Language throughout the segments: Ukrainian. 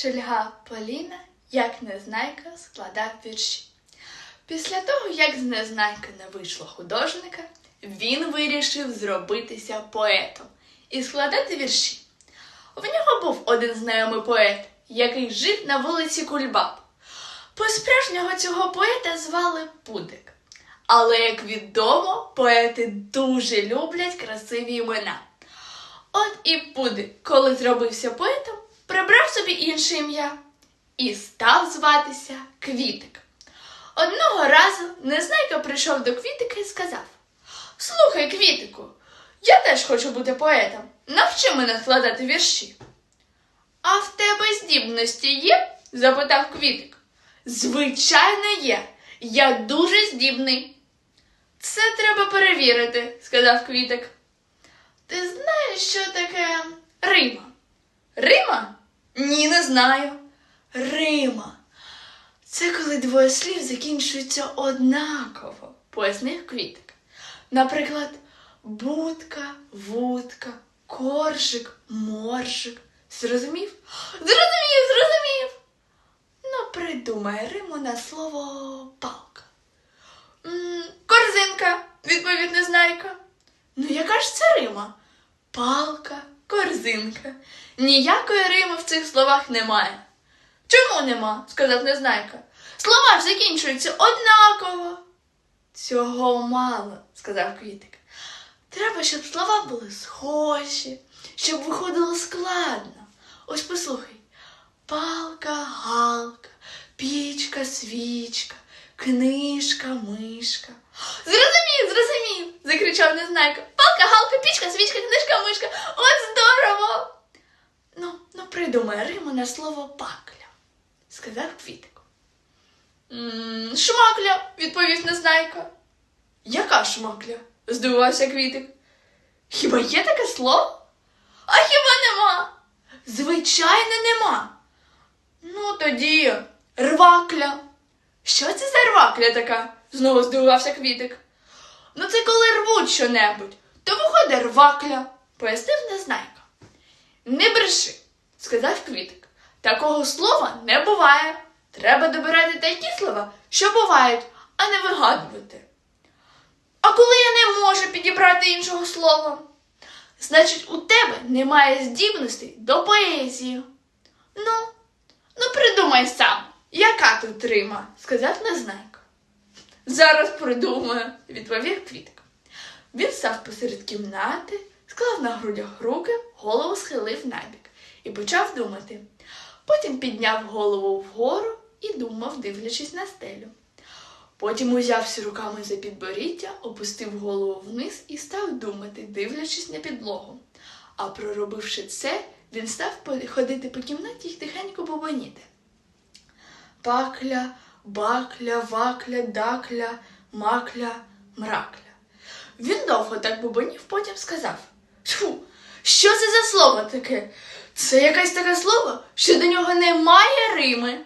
Шельга Поліна, як незнайка, складав вірші. Після того, як з незнайки не вийшло художника, він вирішив зробитися поетом і складати вірші. В нього був один знайомий поет, який жив на вулиці Кульбаб. По-справжнього цього поета звали Пудик. Але, як відомо, поети дуже люблять красиві імена. От і Пудик, коли зробився поетом, прибрав собі інше ім'я і став зватися Квітик. Одного разу Незнайка прийшов до Квітика і сказав: Слухай, Квітику, я теж хочу бути поетом. Навчи мене складати вірші. А в тебе здібності є? запитав Квітик. Звичайно, є. Я дуже здібний. Це треба перевірити, сказав Квітик. Ти знаєш, що таке Рима? Рима? Ні, не знаю. Рима. Це коли двоє слів закінчуються однаково, пояснив Квітик. Наприклад, будка, вудка, коржик, моржик. Зрозумів? Зрозумів, зрозумів. Ну, придумай Риму на слово палка. «М, Корзинка, відповів Незнайка. Ну, яка ж це Рима? Палка, корзинка. Ніякої Рими в цих словах немає. Чому нема? сказав Незнайка. Слова ж закінчуються однаково. Цього мало, сказав Квітик. Треба, щоб слова були схожі, щоб виходило складно. Ось послухай. Палка, галка, пічка, свічка, книжка, мишка. Зрозумів, зрозумів, закричав Незнайка. Палка, галка, пічка, свічка, книжка, мишка. От здорово. Ну, ну Риму на слово пакля, сказав Квітик. Шмакля, відповів Незнайка. Яка шмакля? здивувався Квітик. Хіба є таке слово? А хіба нема? Звичайно, нема. Ну, тоді рвакля. Що це за рвакля така? знову здивувався Квітик. Ну, це коли рвуть щонебудь, то виходить рвакля, пояснив Незнайка. Не бреши, сказав Квітик. Такого слова не буває. Треба добирати такі слова, що бувають, а не вигадувати. А коли я не можу підібрати іншого слова, значить, у тебе немає здібностей до поезії. Ну, ну придумай сам, яка тут Рима, сказав Незнайка. Зараз придумаю, відповів Квітик. Він став посеред кімнати, склав на грудях руки, голову схилив набік і почав думати. Потім підняв голову вгору і думав, дивлячись на стелю. Потім узявся руками за підборіддя, опустив голову вниз і став думати, дивлячись на підлогу. А проробивши це, він став ходити по кімнаті й тихенько бубоніти. Пакля, бакля, вакля, дакля, макля, мракля. Він довго так бубонів, потім сказав: Тьфу, що це за слово таке? Це якесь таке слово, що до нього немає Рими.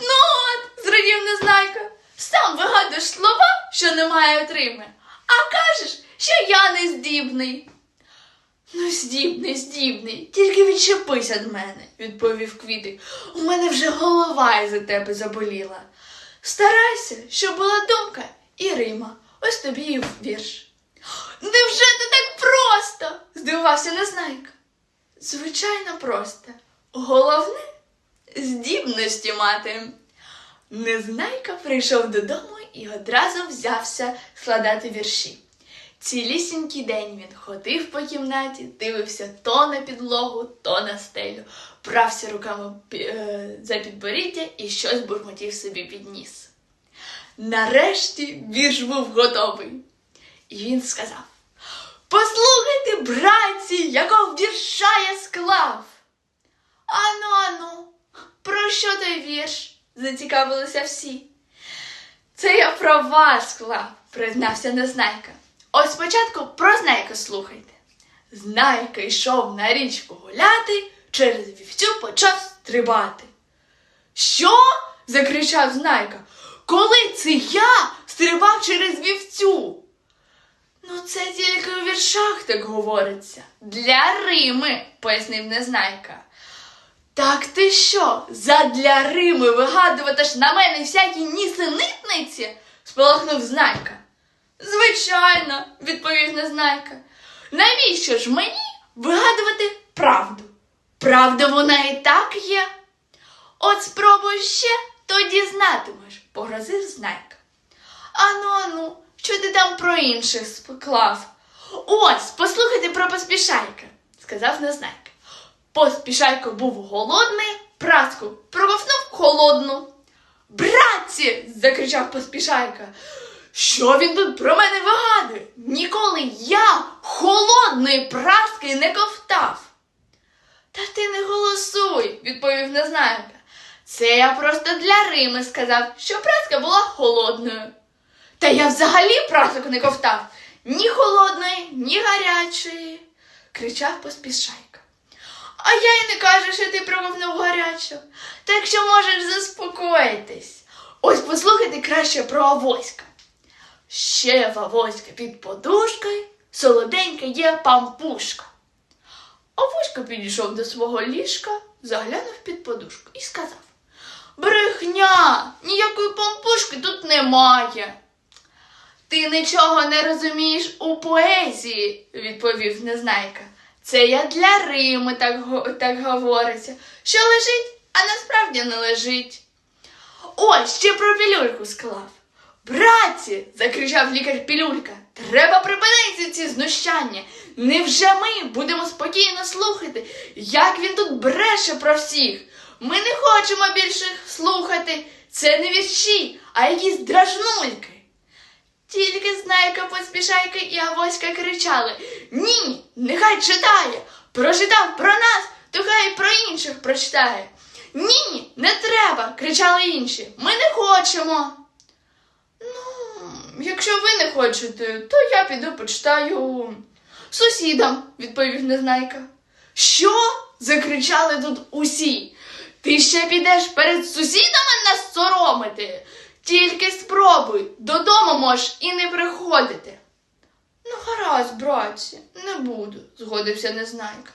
Ну от, зрадів Незнайка, сам вигадуєш слова, що не мають Рими, а кажеш, що я не здібний. Ну, здібний, здібний, тільки відчепись від мене, відповів Квітик. У мене вже голова із за тебе заболіла. Старайся, щоб була думка і Рима. Ось тобі і вірш. Невже це так просто? здивувався Незнайка. Звичайно, просто. Головне здібності мати. Незнайка прийшов додому і одразу взявся складати вірші. Цілісінький день він ходив по кімнаті, дивився то на підлогу, то на стелю, брався руками е, за підборіддя і щось бурмотів собі під ніс. Нарешті вірш був готовий. І він сказав: Послухайте, братці, якого вірша я склав. Ану, ану, про що той вірш? зацікавилися всі. Це я про вас склав, признався Незнайка. Ось спочатку про Знайка слухайте. Знайка йшов на річку гуляти, через вівцю почав стрибати. Що? закричав Знайка. Коли це я стрибав через вівцю? Ну, це тільки у віршах так говориться. Для Рими, пояснив Незнайка. Так ти що, задля Рими вигадуватиш на мене всякі нісенітниці? спалахнув Знайка. Звичайно, відповів Незнайка. Навіщо ж мені вигадувати правду? Правда вона і так є. От спробуй ще, тоді знатимеш, погрозив Знайка. Ану, ану, що ти там про інших склав? Ось, послухайте про поспішайка, сказав Незнайка. Поспішайко був голодний, праску проковтнув холодну. Братці. закричав поспішайка. Що він тут про мене вигадує? Ніколи я холодної праски не ковтав. Та ти не голосуй, відповів Незнайка. Це я просто для Рими сказав, що праска була холодною. Та я взагалі прасок не ковтав ні холодної, ні гарячої, кричав поспішайка. А я й не кажу, що ти проковнув гарячу. Так що можеш заспокоїтись. Ось послухайте краще про Авоська. Ще в Авоська під подушкою солоденька є пампушка. Авоська підійшов до свого ліжка, заглянув під подушку і сказав Брехня, ніякої пампушки тут немає. Ти нічого не розумієш у поезії, відповів Незнайка. Це я для Рими так, так говориться, що лежить, а насправді не лежить. Ось ще про пілюльку склав. Братці, закричав лікар Пілюлька, треба припинити ці знущання. Невже ми будемо спокійно слухати, як він тут бреше про всіх? Ми не хочемо більше слухати. Це не вірші, а якісь дражнульки. Тільки знайка, поспішайка і Авоська кричали Ні, нехай читає. Прочитав про нас, то хай і про інших прочитає. Ні, не треба, кричали інші. Ми не хочемо. Ну, якщо ви не хочете, то я піду почитаю сусідам, відповів Незнайка. Що? закричали тут усі. Ти ще підеш перед сусідами нас соромити? Тільки спробуй, додому можеш і не приходити. Ну, гаразд, братці, не буду, згодився Незнайка.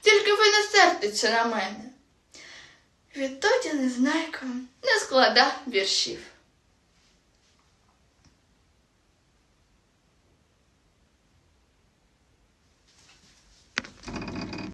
Тільки ви не сердиться на мене. Відтоді Незнайка не складав віршів.